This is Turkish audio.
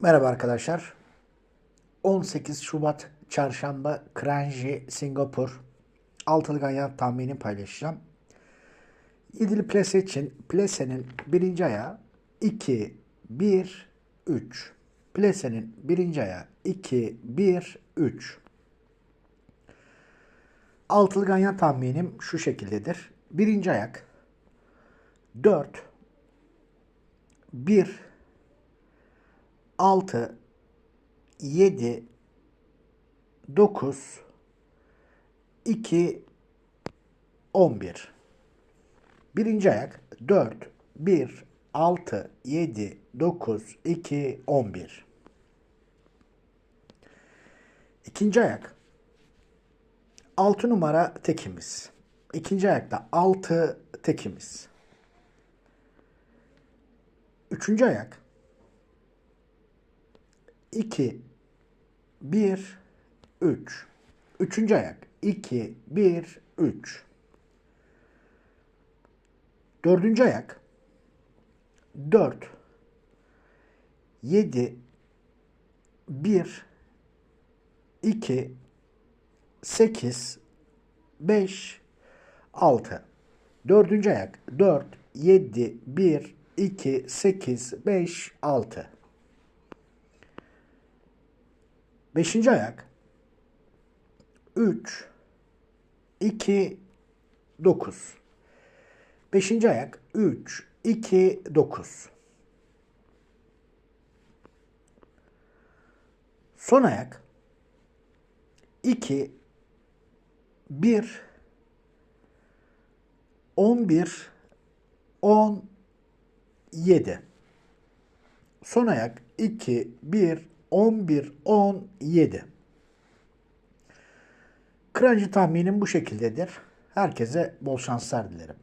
Merhaba arkadaşlar. 18 Şubat Çarşamba Kranji Singapur altılı ganyan tahmini paylaşacağım. Yedili plase için plasenin birinci ayağı 2, 1, 3. Plasenin birinci ayağı 2, 1, 3. Altılı ganyan tahminim şu şekildedir. Birinci ayak 4, 1, 6, 7, 9, 2, 11. Birinci ayak 4, 1, 6, 7, 9, 2, 11. İkinci ayak 6 numara tekimiz. İkinci ayakta 6 tekimiz. Üçüncü ayak 2, 1, 3. Üçüncü ayak. 2, 1, 3. Dördüncü ayak. 4, 7, 1, 2, 8, 5, 6. Dördüncü ayak. 4, 7, 1, 2, 8, 5, 6. Beşinci ayak 3, 2, 9. Beşinci ayak 3, 2, 9. Son ayak 2, 1, 11, 10, 7. Son ayak 2, 1, 11, 10, 7. Kırancı tahminim bu şekildedir. Herkese bol şanslar dilerim.